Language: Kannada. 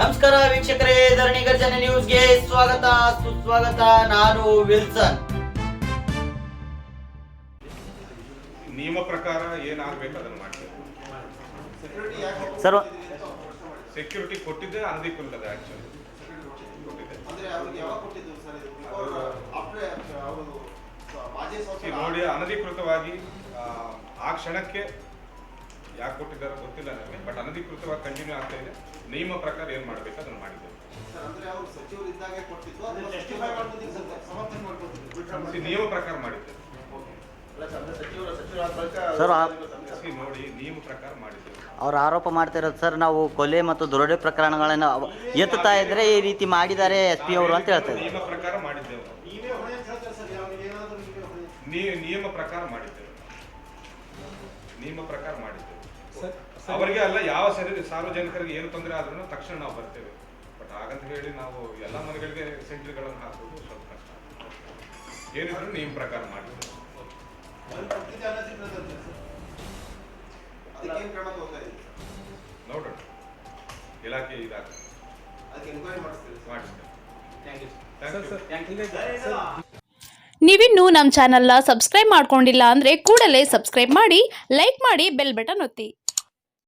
ನಮಸ್ಕಾರ ವೀಕ್ಷಕರೇ ಧರಣಿ ಗರ್ಜನೆ ನ್ಯೂಸ್ಗೆ ಸ್ವಾಗತ ಸುಸ್ವಾಗತ ನಾನು ವಿಲ್ಸನ್. ನಿಯಮ ಪ್ರಕಾರ ಏನಾಗಬೇಕು ಅದನ್ನು ಮಾಡ್ತೀವಿ. ಸರ್ ಸೆಕ್ಯೂರಿಟಿ ಕೊಟ್ಟಿದ್ದೆ ಅನಧಿಕೃತ ಆಕ್ಚುಲಿ ನೋಡಿ ಅನಧಿಕೃತವಾಗಿ ಆ ಕ್ಷಣಕ್ಕೆ ಯಾಕೆ ಕೊಟ್ಟಿದ್ದಾರೋ ಗೊತ್ತಿಲ್ಲ ನನಗೆ ಬಟ್ ಅನಧಿಕೃತವಾಗಿ ಕಂಟಿನ್ಯೂ ಆಗ್ತಾ ಇದೆ. ನಿಯಮ ಪ್ರಕಾರ ಏನು ಮಾಡಬೇಕು ಅದನ್ನು ಮಾಡಿದ್ದೇವೆ. ನಿಯಮ ಪ್ರಕಾರ ಮಾಡಿದ್ದೇವೆ. ಸರ್ ನೋಡಿ ನಿಯಮ ಪ್ರಕಾರ ಮಾಡಿದ್ದೇವೆ. ಅವ್ರು ಆರೋಪ ಮಾಡ್ತಿರೋದು ಸರ್ ನಾವು ಕೊಲೆ ಮತ್ತು ದರೋಡೆ ಪ್ರಕರಣಗಳನ್ನು ಎತ್ತುತ್ತಾ ಇದ್ರೆ ಈ ರೀತಿ ಮಾಡಿದ್ದಾರೆ ಎಸ್ ಪಿ ಅವರು ಅಂತ ಹೇಳ್ತಾರೆ ನಿಯಮ ಪ್ರಕಾರ ಮಾಡಿದ್ದೇವೆ. ನಿಯಮ ಪ್ರಕಾರ ಮಾಡಿದ್ದೇವೆ. ನಿಯಮ ಪ್ರಕಾರ ಮಾಡಿದ್ದೇವೆ. ಅವರಿಗೆ ಅಲ್ಲ ಯಾವ ಸರಿ ಸಾರ್ವಜನಿಕರಿಗೆ ಏನು ತೊಂದರೆ ಆದ್ರೂ ತಕ್ಷಣ ನಾವು ಬರ್ತೇವೆ. ಬಟ್ ಹಾಗಂತ ಹೇಳಿ ನಾವು ಎಲ್ಲ ಮನೆಗಳಿಗೆ ಸೆಂಟ್ರಿಗಳನ್ನು ಹಾಕೋದು ಸ್ವಲ್ಪ ಕಷ್ಟ ಏನಿದ್ರು ನಿಮ್ಮ ಪ್ರಕಾರ ಮಾಡಿ. ನೋಡೋಣ. ಇಲಾಖೆ ಇದಾಗ ಅದಕ್ಕೆ ಎನ್ಕ್ವೈರಿ ಮಾಡಿಸ್ತೀರಿ ಸರ್. ಮಾಡಿಸ್ತೇವೆ. ಥ್ಯಾಂಕ್ ಯು ಥ್ಯಾಂಕ್ ಯು ನೀವಿನ್ನೂ ನಮ್ಮ ಚಾನಲ್ನ ಸಬ್ಸ್ಕ್ರೈಬ್ ಮಾಡ್ಕೊಂಡಿಲ್ಲ ಅಂದ್ರೆ ಕೂಡಲೇ ಸಬ್ಸ್ಕ್ರೈಬ್ ಮಾಡಿ ಲೈಕ್ ಮಾಡಿ ಬೆಲ್ ಬಟನ್ ಒತ್ತಿ.